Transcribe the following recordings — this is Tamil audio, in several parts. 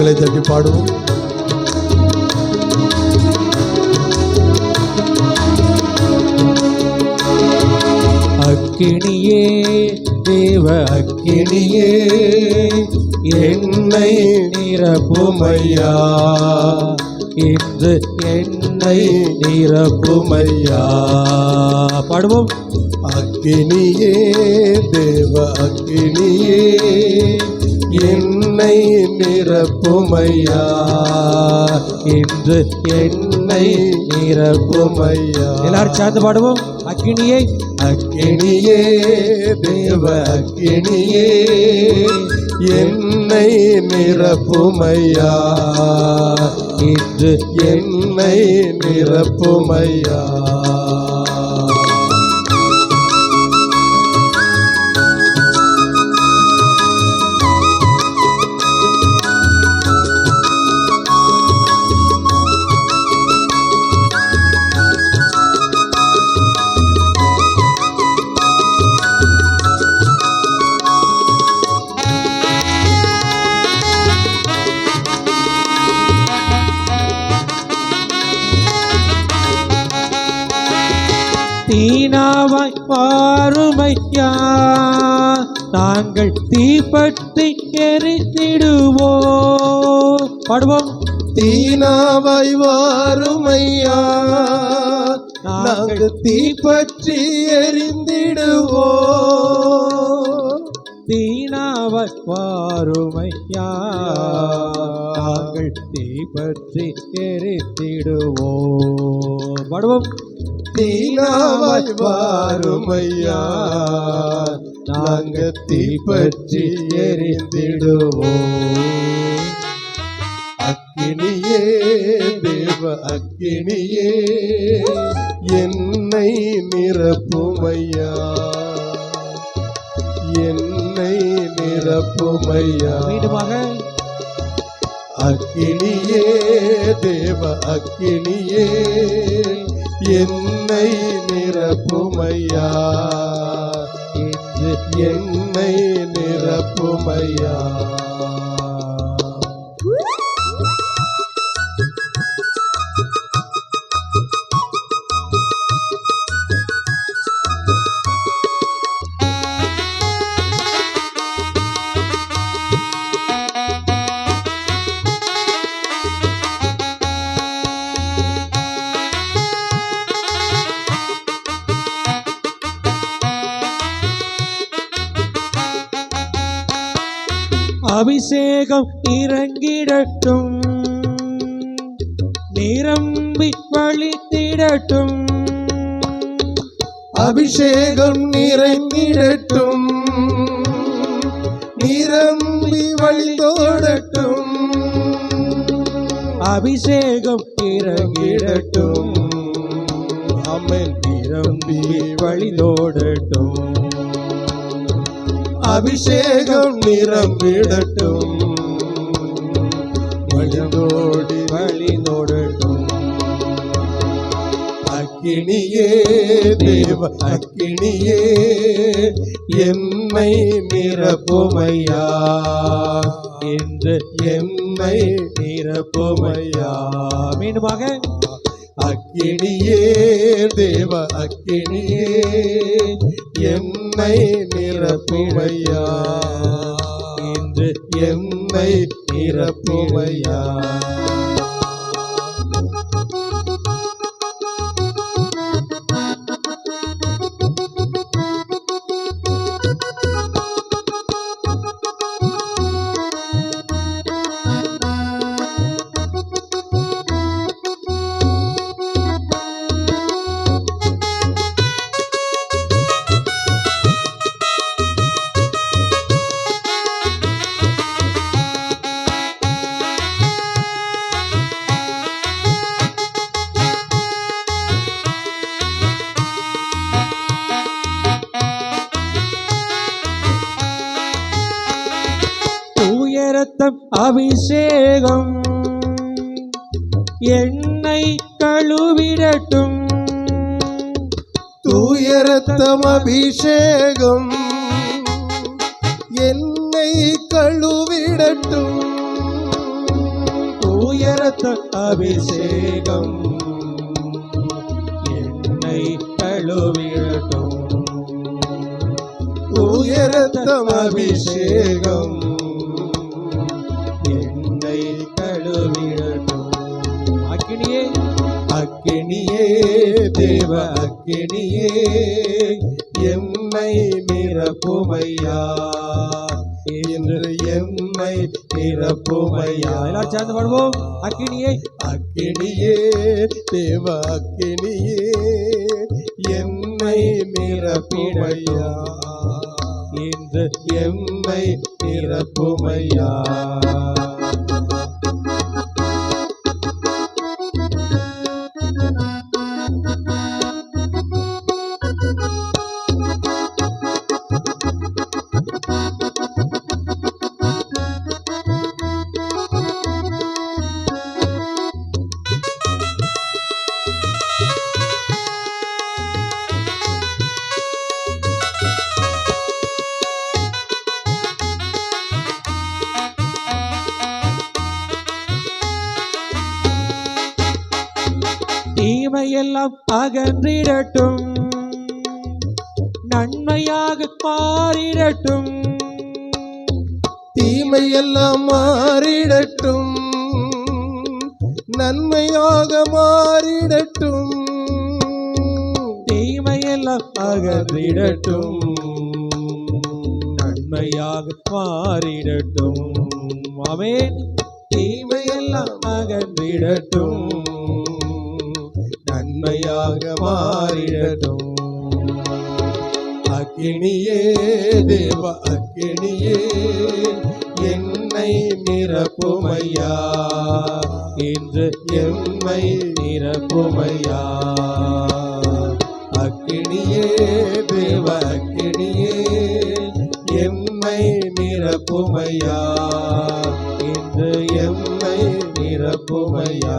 கரங்களை தட்டி பாடுவோம். அக்கினியே தேவ அக்கினியே என்னை நிரப்புமையா? இன்று என்னை நிரப்புமையா? பாடுவோம். அக்கினியே தேவ அக்கினியே என்னை நிரப்புமையா? இன்று என்னை நிரப்புமையா? எல்லாரும் சேர்ந்து பாடுவோம். அக்கினியை. அக்கினியே தேவ அக்கினியே என்னை நிரப்புமையா? இன்று என்னை நிரப்புமையா? பாருமையா நாங்கள் தீப்பற்றி எரித்திடுவோ. பாடுவோம். தீனாவாய் வாருமையா? நாங்கள் தீப்பற்றி எரிந்திடுவோம் தீனாவர் பாருமையா நாங்கள் தீ பற்றி எரித்திடுவோம். பாடுவோம். தீனாவர் வாருமையா? நாங்கள் தீ பற்றி எரிந்திடுவோம் அக்கினியே தேவ அக்கினியே என்னை நிரப்புமையா? என் நிரப்புமையா மீண்டுமாக. அக்கினியே தேவ அக்கினியே என்னை நிரப்புமையா. என்னை நிரப்புமையா. அபிஷேகம் இறங்கிடட்டும். நிரம்பி வழித்திடட்டும். அபிஷேகம் நிறைந்திடட்டும் நிரம்பி வழிந்தோடட்டும் அபிஷேகம் இறங்கிடட்டும். அமேன் நிரம்பி வழிதோடட்டும் அபிஷேகம் நிரம்பிடட்டும். வழிந்தோடி வழிதோடட்டும் அக்கினியே தேவ அக்கினியே எம்மை நிரப்புமையா? என்று எம்மை நிரப்புமையா? மீண்டுமாக அக்கினியே தேவ அக்கினியே என்னை நிரப்புமையா? இன்று என்னை நிரப்புமையா? அபிஷேகம். என்னை கழுவிடட்டும். தூய ரத்தம் அபிஷேகம். என்னை கழுவிடட்டும். உயரத்த அபிஷேகம். என்னை கழுவிடட்டும். உயரத்தம் அபிஷேகம். அக்கினியே தேவ அக்கினியே எம்மை நிரப்புமையா? என்று எம்மை நிரப்புமையா? எல்லாரும் சேர்ந்து பாடுவோம். அக்கினியே அக்கினியே தேவ அக்கினியே எம்மை நிரப்புமையா? இன்று எம்மை நிரப்புமையா? தீமையெல்லாம் அகன்றிடட்டும் நன்மையாக மாறிடட்டும் தீமையெல்லாம் மாறிடட்டும். நன்மையாக மாறிடட்டும். தீமையெல்லாம் அகன்றிடட்டும் நன்மையாக மாறிடட்டும் அவன் தீமையெல்லாம் அகன்றிடட்டும் உண்மையாக மாறிடட்டும். அக்கினியே தேவ அக்கினியே என்னை நிரப்புமையா? இன்று எம்மை நிரப்புமையா? அக்கினியே தேவ அக்கினியே எம்மை நிரப்புமையா? இன்று எம்மை நிரப்புமையா?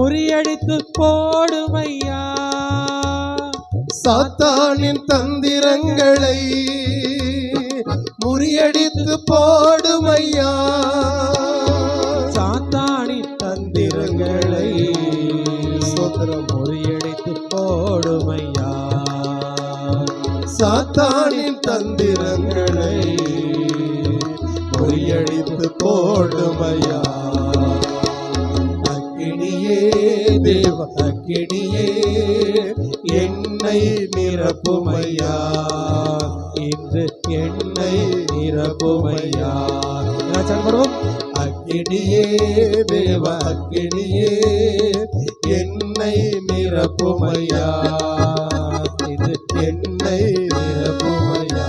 முறியடித்து போடுமையா? சாத்தானின் தந்திரங்களை முறியடித்து போடுமையா? சாத்தானி தந்திரங்களை சோதரம் முறியடித்து போடுமையா? சாத்தானின் தந்திரங்களை முறியடித்து போடுமையா? நிரப்புமையா? இது என்னை நிரப்புமையா?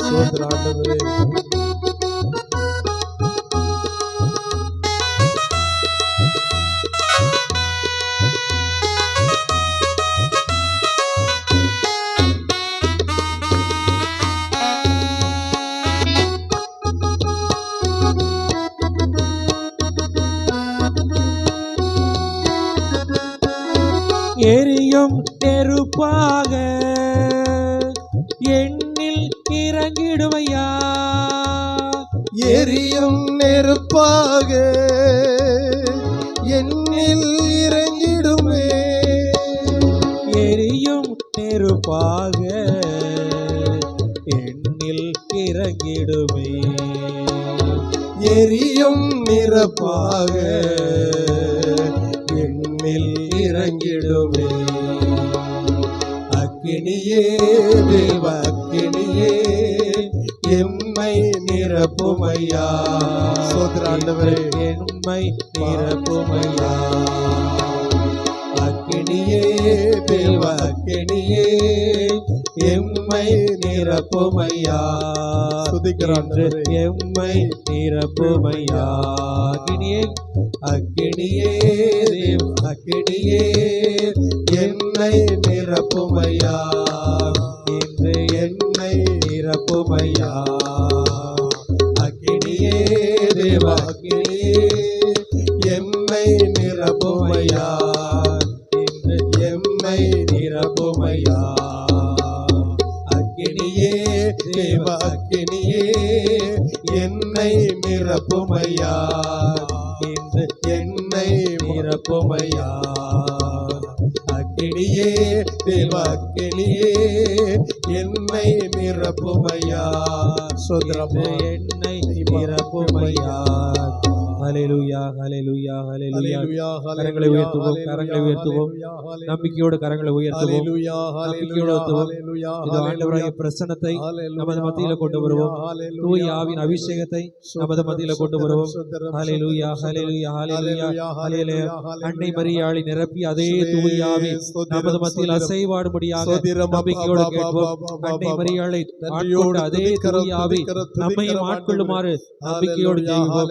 சோதர என்னில் இறங்கிடுமே. எரியும் நெருப்பாக எண்ணில் இறங்கிடுமே. எரியும் நிறப்பாக எண்ணில் இறங்கிடுமே. அக்கினியே தேவ அக்கினியே எம் நிரப்புமையா? சோதராண்டவரே என்னும்மை நிரப்புமையா? அக்கினியே தேவாக்கினியே எம்மை நிரப்புமையா? சுதிக்கிறான்று எம்மை நிரப்புமையா? அக்கினியே அக்கினியே அக்கினியே எம்மை நிரப்புமையா? என்னை நிரப்புமையா? இன்று என்னை நிரப்புமையா? அக்கினியே தேவ அக்கினியே என்னை நிரப்புமையா? இன்று என்னை நிரப்புமையா? ஹalleluya ஹalleluya ஹalleluya கரங்களை உயர்த்துவோம், கரங்களை உயர்த்துவோம். நம்பிக்கையோடு கரங்களை உயர்த்துவோம் நம்பிக்கையோடு உயர்த்துவோம். இது ஆண்டவராகிய பிரசன்னத்தை நமது மத்தியில கொண்டு வருவோம் தூய் ஆவின் அபிஷேகத்தை நமது மத்தியில கொண்டு வருவோம் அன்னை மரியாளை நிரப்பி அதே தூய் ஆவி நமது மத்தியில் அசைவாடும்படியாக நம்பிக்கையோடு கேட்போம் அன்னை மரியாளை ஆட்கொண்ட அதே தூய் ஆவி நம்மையும் ஆட்கொள்ளுமாறு நம்பிக்கையோடு ஜெயிப்போம்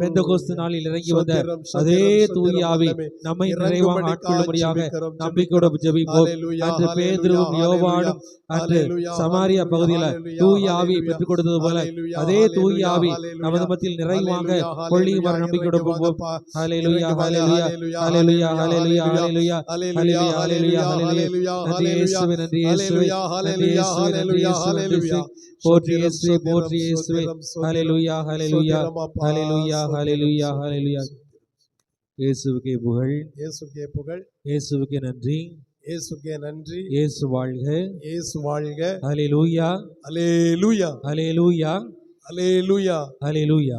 பெந்தகோஸ்து நாளில் இறங்கி வந்த அதே தூய் ஆவி நம்மை நிறைவாக ஆட்கொள்ளும்படியாக நம்பிக்கையோடு ஜெபிப்போம் அன்று பேதுருவும் யோவானும் அன்று சமாரியா பகுதியில தூய் ஆவியை பெற்றுக் கொடுத்தது போல அதே தூய் ஆவி நமது மத்தியில் நிறைவாக கொள்ளியுமாறு நம்பிக்கையோடு போவோம் ஹalleluya ஹalleluya ஹalleluya ஹalleluya ஹalleluya ஹalleluya ஹalleluya ஹalleluya நன்றி இயேசுவே நன்றி இயேசுவே நன்றி இயேசுவே நன்றி இயேசுவே போற்றி இயேசுவே போற்றி இயேசுவே ஹalleluya ஹalleluya ஹalleluya ஹalleluya ஹalleluya இயேசுவுக்கே புகழ் இயேசுக்கே புகழ் இயேசுவுக்கே நன்றி இயேசுக்கே நன்றி இயேசு வாழ்க இயேசு வாழ்க ஹalleluya அலேலுயா ஹalleluya அலேலுயா ஹalleluya